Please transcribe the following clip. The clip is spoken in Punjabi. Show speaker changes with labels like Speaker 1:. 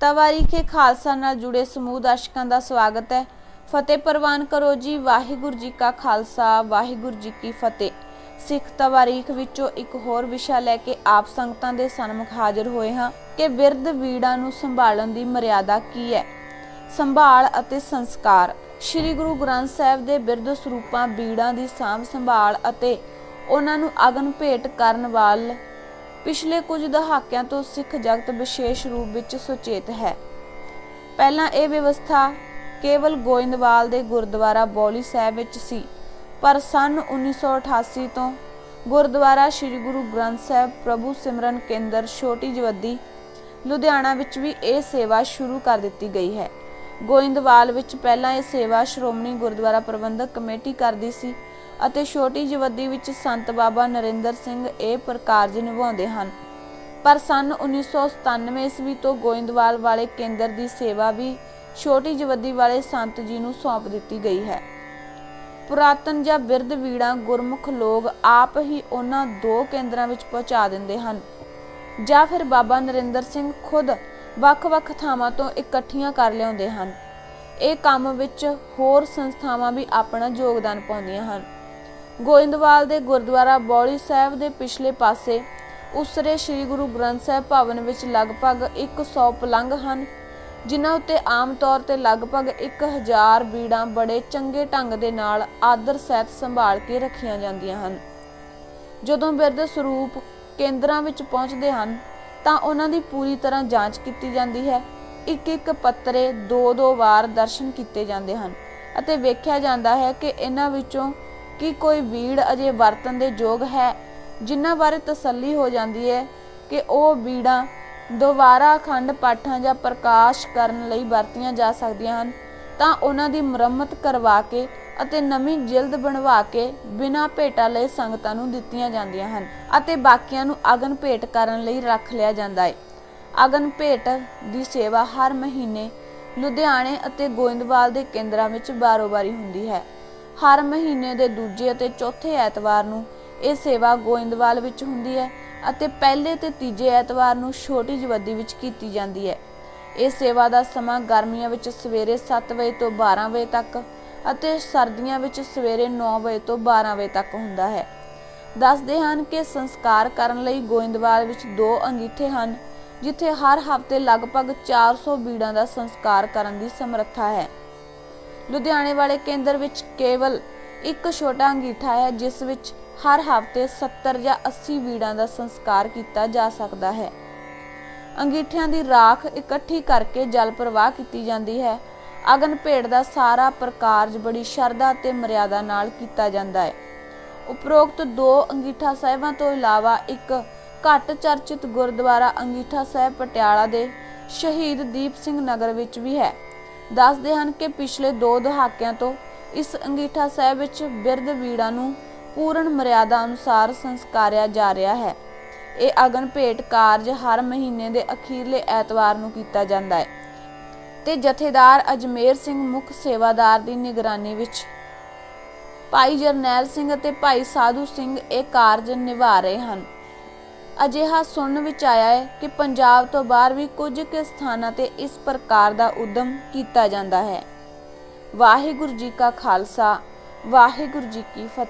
Speaker 1: ਤਵਾਰੀਖੇ ਖਾਲਸਾ ਨਾਲ ਜੁੜੇ ਸਮੂਹ ਦਰਸ਼ਕਾਂ ਦਾ ਸਵਾਗਤ ਹੈ। ਫਤਿਹ ਪ੍ਰਵਾਨ ਕਰੋ ਜੀ। ਵਾਹਿਗੁਰੂ ਜੀ ਕਾ ਖਾਲਸਾ, ਵਾਹਿਗੁਰੂ ਜੀ ਕੀ ਫਤਿਹ। ਸਿੱਖ ਤਵਾਰੀਖ ਵਿੱਚੋਂ ਇੱਕ ਹੋਰ ਵਿਸ਼ਾ ਲੈ ਕੇ ਆਪ ਸੰਗਤਾਂ ਦੇ ਸਨਮੁਖ ਹਾਜ਼ਰ ਹੋਏ ਹਾਂ ਕਿ ਬਿਰਧ ਵੀੜਾਂ ਨੂੰ ਸੰਭਾਲਣ ਦੀ ਮਰਿਆਦਾ ਕੀ ਹੈ? ਸੰਭਾਲ ਅਤੇ ਸੰਸਕਾਰ। ਸ੍ਰੀ ਗੁਰੂ ਗ੍ਰੰਥ ਸਾਹਿਬ ਦੇ ਬਿਰਧ ਸਰੂਪਾਂ ਬੀੜਾਂ ਦੀ ਸਾਂਭ ਸੰਭਾਲ ਅਤੇ ਉਹਨਾਂ ਨੂੰ ਅਗਨ ਭੇਟ ਕਰਨ ਵੱਲ ਪਿਛਲੇ ਕੁਝ ਦਹਾਕਿਆਂ ਤੋਂ ਸਿੱਖ ਜਗਤ ਵਿਸ਼ੇਸ਼ ਰੂਪ ਵਿੱਚ ਸੁਚੇਤ ਹੈ। ਪਹਿਲਾਂ ਇਹ ਵਿਵਸਥਾ ਕੇਵਲ ਗੋਇੰਦਵਾਲ ਦੇ ਗੁਰਦੁਆਰਾ ਬੌਲੀ ਸਾਹਿਬ ਵਿੱਚ ਸੀ, ਪਰ ਸਨ 1988 ਤੋਂ ਗੁਰਦੁਆਰਾ ਸ੍ਰੀ ਗੁਰੂ ਗ੍ਰੰਥ ਸਾਹਿਬ ਪ੍ਰਭੂ ਸਿਮਰਨ ਕੇਂਦਰ ਛੋਟੀ ਜਵੱਦੀ ਲੁਧਿਆਣਾ ਵਿੱਚ ਵੀ ਇਹ ਸੇਵਾ ਸ਼ੁਰੂ ਕਰ ਦਿੱਤੀ ਗਈ ਹੈ। ਗੋਇੰਦਵਾਲ ਵਿੱਚ ਪਹਿਲਾਂ ਇਹ ਸੇਵਾ ਸ਼੍ਰੋਮਣੀ ਗੁਰਦੁਆਰਾ ਪ੍ਰਬੰਧਕ ਕਮੇਟੀ ਕਰਦੀ ਸੀ ਅਤੇ ਛੋਟੀ ਜਵੱਦੀ ਵਿੱਚ ਸੰਤ ਬਾਬਾ ਨਰਿੰਦਰ ਸਿੰਘ ਇਹ ਪ੍ਰਕਾਰਜ ਨਿਭਾਉਂਦੇ ਹਨ। ਪਰ ਸਨ 1997 ਈਸਵੀ ਤੋਂ ਗੋਇੰਦਵਾਲ ਵਾਲੇ ਕੇਂਦਰ ਦੀ ਸੇਵਾ ਵੀ ਛੋਟੀ ਜਵੱਦੀ ਵਾਲੇ ਸੰਤ ਜੀ ਨੂੰ ਸੌਂਪ ਦਿੱਤੀ ਗਈ ਹੈ। ਪੁਰਾਤਨ ਜਾਂ ਬਿਰਧ ਵੀੜਾਂ ਗੁਰਮੁਖ ਲੋਕ ਆਪ ਹੀ ਉਹਨਾਂ ਦੋ ਕੇਂਦਰਾਂ ਵਿੱਚ ਪਹੁੰਚਾ ਦਿੰਦੇ ਹਨ। ਜਾਂ ਫਿਰ ਬਾਬਾ ਨਰਿੰਦਰ ਸਿੰਘ ਖੁਦ ਵੱਖ-ਵੱਖ ਥਾਵਾਂ ਤੋਂ ਇਕੱਠੀਆਂ ਕਰ ਲਿਆਉਂਦੇ ਹਨ। ਇਹ ਕੰਮ ਵਿੱਚ ਹੋਰ ਸੰਸਥਾਵਾਂ ਵੀ ਆਪਣਾ ਯੋਗਦਾਨ ਪਾਉਂਦੀਆਂ ਹਨ। ਗੋਇੰਦਵਾਲ ਦੇ ਗੁਰਦੁਆਰਾ ਬੌਲੀ ਸਾਹਿਬ ਦੇ ਪਿਛਲੇ ਪਾਸੇ, ਉਸਰੇ ਸ੍ਰੀ ਗੁਰੂ ਗ੍ਰੰਥ ਸਾਹਿਬ ਭਵਨ ਵਿੱਚ ਲਗਭਗ 100 ਪਲੰਘ ਹਨ, ਜਿਨ੍ਹਾਂ ਉੱਤੇ ਆਮ ਤੌਰ ਤੇ ਲਗਭਗ 1000 ਬੀੜਾਂ ਬੜੇ ਚੰਗੇ ਢੰਗ ਦੇ ਨਾਲ ਆਦਰ ਸਹਿਤ ਸੰਭਾਲ ਕੇ ਰੱਖੀਆਂ ਜਾਂਦੀਆਂ ਹਨ। ਜਦੋਂ ਬਿਰਧ ਸਰੂਪ ਕੇਂਦਰਾਂ ਵਿੱਚ ਪਹੁੰਚਦੇ ਹਨ ਤਾਂ ਉਹਨਾਂ ਦੀ ਪੂਰੀ ਤਰ੍ਹਾਂ ਜਾਂਚ ਕੀਤੀ ਜਾਂਦੀ ਹੈ। ਇੱਕ ਇੱਕ ਪੱਤਰੇ ਦੋ ਦੋ ਵਾਰ ਦਰਸ਼ਨ ਕੀਤੇ ਜਾਂਦੇ ਹਨ ਅਤੇ ਵੇਖਿਆ ਜਾਂਦਾ ਹੈ ਕਿ ਇਹਨਾਂ ਵਿੱਚੋਂ ਕੀ ਕੋਈ ਵੀੜ ਅਜੇ ਵਰਤਨ ਦੇ ਯੋਗ ਹੈ, ਜਿਨ੍ਹਾਂ ਬਾਰੇ ਤਸੱਲੀ ਹੋ ਜਾਂਦੀ ਹੈ ਕਿ ਉਹ ਵੀੜਾਂ ਦੁਬਾਰਾ ਅਖੰਡ ਪਾਠਾਂ ਜਾਂ ਪ੍ਰਕਾਸ਼ ਕਰਨ ਲਈ ਵਰਤੀਆਂ ਜਾ ਸਕਦੀਆਂ ਹਨ। ਤਾਂ ਉਹਨਾਂ ਦੀ ਮੁਰੰਮਤ ਕਰਵਾ ਕੇ ਅਤੇ ਨਵੀਂ ਜਿਲਦ ਬਣਵਾ ਕੇ ਬਿਨਾਂ ਭੇਟਾ ਲਏ ਸੰਗਤਾਂ ਨੂੰ ਦਿੱਤੀਆਂ ਜਾਂਦੀਆਂ ਹਨ ਅਤੇ ਬਾਕੀਆਂ ਨੂੰ ਅਗਨ ਭੇਟ ਕਰਨ ਲਈ ਰੱਖ ਲਿਆ ਜਾਂਦਾ ਹੈ ਅਗਨ ਭੇਟ ਦੀ ਸੇਵਾ ਹਰ ਮਹੀਨੇ ਲੁਧਿਆਣੇ ਅਤੇ ਗੋਇੰਦਵਾਲ ਦੇ ਕੇਂਦਰਾਂ ਵਿੱਚ ਬਾਰੋ-ਬਾਰੀ ਹੁੰਦੀ ਹੈ। ਹਰ ਮਹੀਨੇ ਦੇ ਦੂਜੇ ਅਤੇ ਚੌਥੇ ਐਤਵਾਰ ਨੂੰ ਇਹ ਸੇਵਾ ਗੋਇੰਦਵਾਲ ਵਿੱਚ ਹੁੰਦੀ ਹੈ ਅਤੇ ਪਹਿਲੇ ਤੇ ਤੀਜੇ ਐਤਵਾਰ ਨੂੰ ਛੋਟੀ ਜਵੱਦੀ ਵਿੱਚ ਕੀਤੀ ਜਾਂਦੀ ਹੈ। ਇਹ ਸੇਵਾ ਦਾ ਸਮਾਂ ਗਰਮੀਆਂ ਵਿੱਚ ਸਵੇਰੇ 7 ਵਜੇ ਤੋਂ 12 ਵਜੇ ਤੱਕ ਅਤੇ ਸਰਦੀਆਂ ਵਿੱਚ ਸਵੇਰੇ 9 ਵਜੇ ਤੋਂ 12 ਵਜੇ ਤੱਕ ਹੁੰਦਾ ਹੈ। ਦੱਸਦੇ ਹਨ ਕਿ ਸੰਸਕਾਰ ਕਰਨ ਲਈ ਗੋਇੰਦਵਾਲ ਵਿੱਚ ਦੋ ਅੰਗੀਠੇ ਹਨ, ਜਿੱਥੇ ਹਰ ਹਫ਼ਤੇ ਲਗਭਗ 400 ਬੀੜਾਂ ਦਾ ਸੰਸਕਾਰ ਕਰਨ ਦੀ ਸਮਰੱਥਾ ਹੈ। ਲੁਧਿਆਣੇ ਵਾਲੇ ਕੇਂਦਰ ਵਿੱਚ ਕੇਵਲ ਇੱਕ ਛੋਟਾ ਅੰਗੀਠਾ ਹੈ, ਜਿਸ ਵਿੱਚ ਹਰ ਹਫ਼ਤੇ 70 ਜਾਂ 80 ਬੀੜਾਂ ਦਾ ਸੰਸਕਾਰ ਕੀਤਾ ਜਾ ਸਕਦਾ ਹੈ। ਅੰਗੀਠਿਆਂ ਦੀ ਰਾਖ ਇਕੱਠੀ ਕਰਕੇ ਜਲ ਪ੍ਰਵਾਹ ਕੀਤੀ ਜਾਂਦੀ ਹੈ ਅਗਨ ਭੇਟ ਦਾ ਸਾਰਾ ਪ੍ਰਕਾਰਜ ਬੜੀ ਸ਼ਰਧਾ ਤੇ ਮਰਿਆਦਾ ਨਾਲ ਕੀਤਾ ਜਾਂਦਾ ਹੈ। ਉਪਰੋਕਤ ਦੋ ਅੰਗੀਠਾ ਸਾਹਿਬਾਂ ਤੋਂ ਇਲਾਵਾ ਇੱਕ ਘੱਟ ਚਰਚਿਤ ਗੁਰਦੁਆਰਾ ਅੰਗੀਠਾ ਸਾਹਿਬ ਪਟਿਆਲਾ ਦੇ ਸ਼ਹੀਦ ਦੀਪ ਸਿੰਘ ਨਗਰ ਵਿੱਚ ਵੀ ਹੈ। ਦੱਸਦੇ ਹਨ ਕਿ ਪਿਛਲੇ ਦੋ ਦਹਾਕਿਆਂ ਤੋਂ ਇਸ ਅੰਗੀਠਾ ਸਾਹਿਬ ਵਿੱਚ ਬਿਰਧ ਵੀੜਾਂ ਨੂੰ ਪੂਰਨ ਮਰਿਆਦਾ ਅਨੁਸਾਰ ਸੰਸਕਾਰਿਆ ਜਾ ਰਿਹਾ ਹੈ। ਇਹ ਅਗਨ ਭੇਟ ਕਾਰਜ ਹਰ ਮਹੀਨੇ ਦੇ ਅਖੀਰਲੇ ਐਤਵਾਰ ਨੂੰ ਕੀਤਾ ਜਾਂਦਾ ਹੈ। ਤੇ ਜਥੇਦਾਰ ਅਜਮੇਰ ਸਿੰਘ ਮੁੱਖ ਸੇਵਾਦਾਰ ਦੀ ਨਿਗਰਾਨੀ ਵਿੱਚ। ਭਾਈ ਜਰਨੈਲ ਸਿੰਘ ਅਤੇ ਭਾਈ ਸਾਧੂ ਸਿੰਘ ਇਹ ਕਾਰਜ ਨਿਭਾ ਰਹੇ ਹਨ। ਅਜਿਹਾ ਸੁਣਨ ਵਿੱਚ ਆਇਆ ਹੈ ਕਿ ਪੰਜਾਬ ਤੋਂ ਬਾਹਰ ਵੀ ਕੁਝ ਕੁ ਸਥਾਨਾਂ ਤੇ ਇਸ ਪ੍ਰਕਾਰ ਦਾ ਉਦਮ ਕੀਤਾ ਜਾਂਦਾ ਹੈ। ਵਾਹਿਗੁਰੂ ਜੀ ਕਾ ਖਾਲਸਾ, ਵਾਹਿਗੁਰੂ ਜੀ ਕੀ ਫਤਿਹ।